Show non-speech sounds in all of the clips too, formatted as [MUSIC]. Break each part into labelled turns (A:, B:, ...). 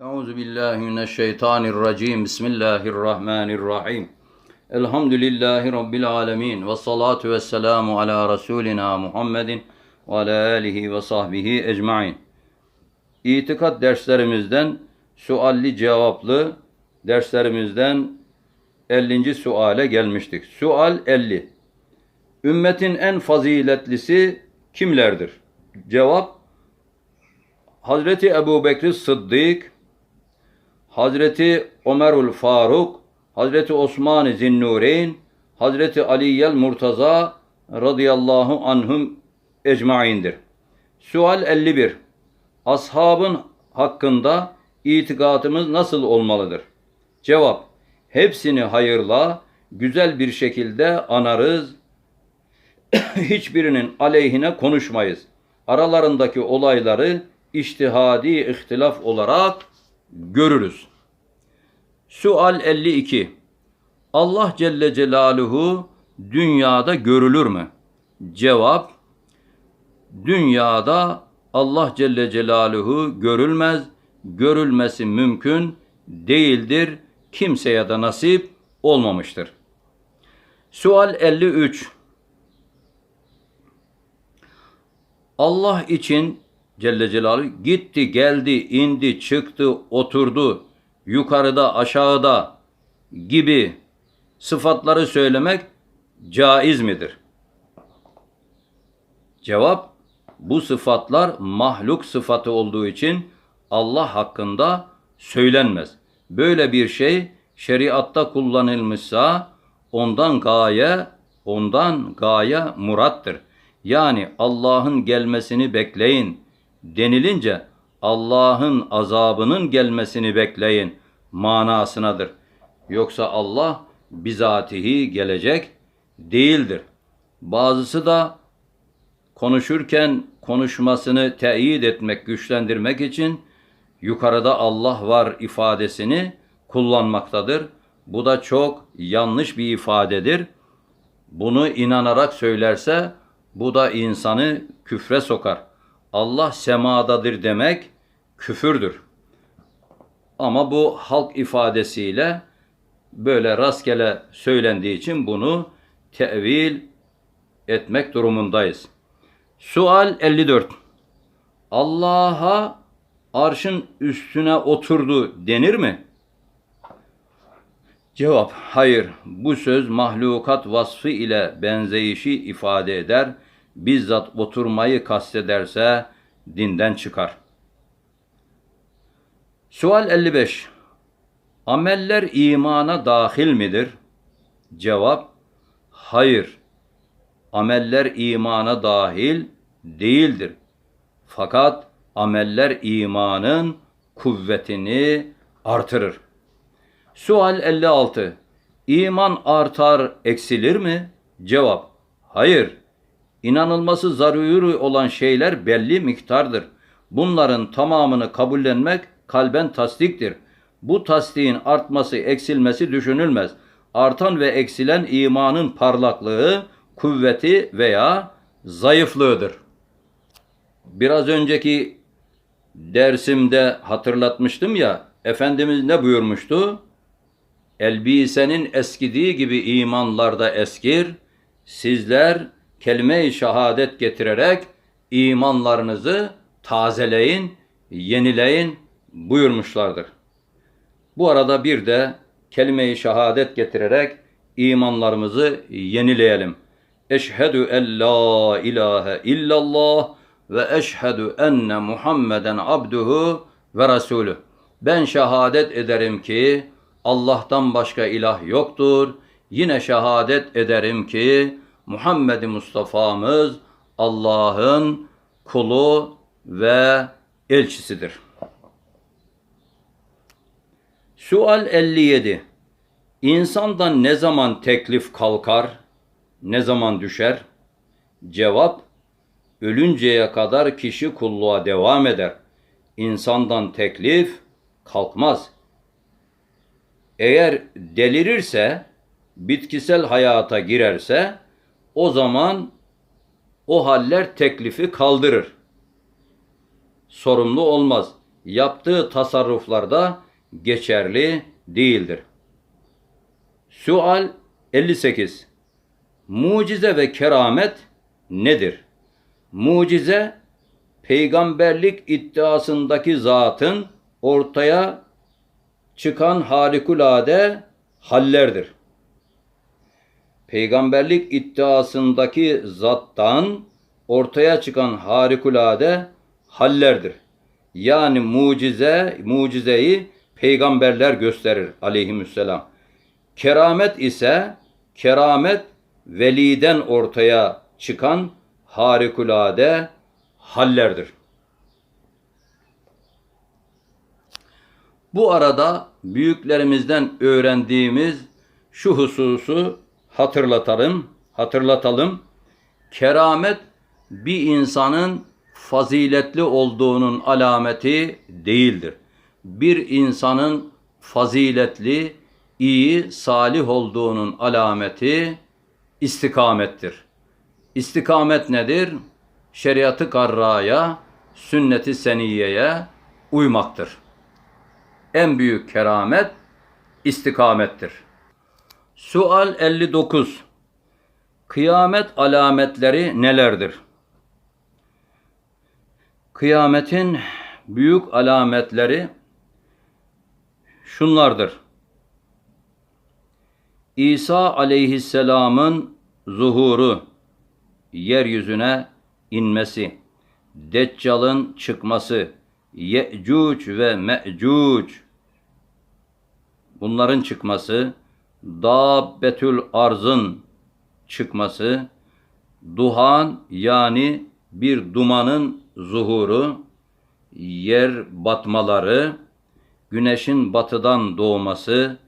A: Euzu billahi mineşşeytanirracim. Bismillahirrahmanirrahim. Elhamdülillahi rabbil alamin ve salatu vesselamu ala rasulina Muhammedin ve ala alihi ve sahbihi ecmaîn. İtikat derslerimizden sualli cevaplı derslerimizden 50. suale gelmiştik. Sual 50. Ümmetin en faziletlisi kimlerdir? Cevap Hazreti Ebu Bekir Sıddık, Hazreti Ömerül Faruk, Hazreti Osman Zinnureyn, Hazreti Aliyel Murtaza radıyallahu anhum ecmaindir. Sual 51. Ashabın hakkında itikadımız nasıl olmalıdır? Cevap. Hepsini hayırla, güzel bir şekilde anarız. [COUGHS] Hiçbirinin aleyhine konuşmayız. Aralarındaki olayları iştihadi ihtilaf olarak görürüz. Sual 52. Allah Celle Celaluhu dünyada görülür mü? Cevap Dünyada Allah Celle Celaluhu görülmez, görülmesi mümkün değildir, kimseye de nasip olmamıştır. Sual 53. Allah için Celle Celaluhu gitti, geldi, indi, çıktı, oturdu, yukarıda, aşağıda gibi sıfatları söylemek caiz midir? Cevap, bu sıfatlar mahluk sıfatı olduğu için Allah hakkında söylenmez. Böyle bir şey şeriatta kullanılmışsa ondan gaye, ondan gaye murattır. Yani Allah'ın gelmesini bekleyin denilince Allah'ın azabının gelmesini bekleyin manasınadır. Yoksa Allah bizatihi gelecek değildir. Bazısı da konuşurken konuşmasını teyit etmek, güçlendirmek için yukarıda Allah var ifadesini kullanmaktadır. Bu da çok yanlış bir ifadedir. Bunu inanarak söylerse bu da insanı küfre sokar. Allah semadadır demek küfürdür. Ama bu halk ifadesiyle böyle rastgele söylendiği için bunu tevil etmek durumundayız. Sual 54. Allah'a arşın üstüne oturdu denir mi? Cevap hayır. Bu söz mahlukat vasfı ile benzeyişi ifade eder. Bizzat oturmayı kastederse dinden çıkar. Sual 55. Ameller imana dahil midir? Cevap hayır. Ameller imana dahil değildir. Fakat ameller imanın kuvvetini artırır. Sual 56. İman artar, eksilir mi? Cevap: Hayır. İnanılması zaruri olan şeyler belli miktardır. Bunların tamamını kabullenmek kalben tasdiktir. Bu tasdiğin artması, eksilmesi düşünülmez. Artan ve eksilen imanın parlaklığı, kuvveti veya zayıflığıdır. Biraz önceki dersimde hatırlatmıştım ya, Efendimiz ne buyurmuştu? Elbisenin eskidiği gibi imanlarda eskir. Sizler kelime-i şehadet getirerek imanlarınızı tazeleyin, yenileyin buyurmuşlardır. Bu arada bir de kelime-i şehadet getirerek imanlarımızı yenileyelim. Eşhedü en la ilahe illallah ve eşhedü enne Muhammeden abduhu ve resulü. Ben şehadet ederim ki Allah'tan başka ilah yoktur. Yine şehadet ederim ki Muhammed Mustafa'mız Allah'ın kulu ve elçisidir. Sual 57. İnsandan ne zaman teklif kalkar, ne zaman düşer? Cevap, ölünceye kadar kişi kulluğa devam eder. İnsandan teklif kalkmaz. Eğer delirirse, bitkisel hayata girerse, o zaman o haller teklifi kaldırır. Sorumlu olmaz. yaptığı tasarruflarda geçerli değildir. Sual 58. Mucize ve keramet nedir? Mucize peygamberlik iddiasındaki zatın ortaya çıkan harikulade hallerdir. Peygamberlik iddiasındaki zattan ortaya çıkan harikulade hallerdir. Yani mucize, mucizeyi peygamberler gösterir aleyhisselam. Keramet ise keramet veliden ortaya çıkan harikulade hallerdir. Bu arada büyüklerimizden öğrendiğimiz şu hususu hatırlatalım, hatırlatalım. Keramet bir insanın faziletli olduğunun alameti değildir. Bir insanın faziletli, iyi, salih olduğunun alameti istikamettir. İstikamet nedir? Şeriatı karraya, sünneti seniyeye uymaktır. En büyük keramet istikamettir. Sual 59. Kıyamet alametleri nelerdir? Kıyametin büyük alametleri şunlardır. İsa aleyhisselamın zuhuru, yeryüzüne inmesi, Deccal'ın çıkması, Ye'cuc ve Me'cuc bunların çıkması, Dabbetül arzın çıkması, duhan yani bir dumanın zuhuru, yer batmaları, güneşin batıdan doğması,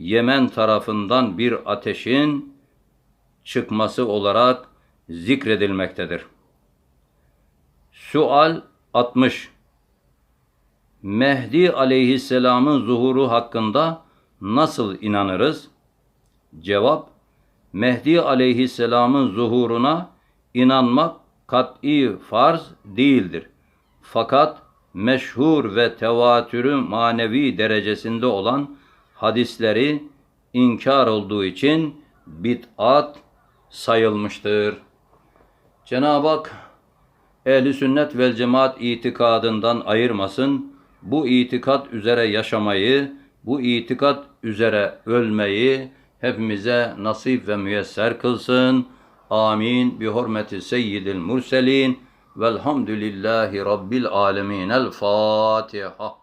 A: Yemen tarafından bir ateşin çıkması olarak zikredilmektedir. Sual 60 Mehdi aleyhisselamın zuhuru hakkında nasıl inanırız? Cevap Mehdi aleyhisselamın zuhuruna inanmak kat'i farz değildir. Fakat meşhur ve tevatürü manevi derecesinde olan hadisleri inkar olduğu için bid'at sayılmıştır. Cenab-ı Hak ehli sünnet vel cemaat itikadından ayırmasın. Bu itikat üzere yaşamayı, bu itikat üzere ölmeyi hepimize nasip ve müyesser kılsın. Amin. Bi hurmeti seyyidil murselin. Velhamdülillahi Rabbil alemin. El Fatiha.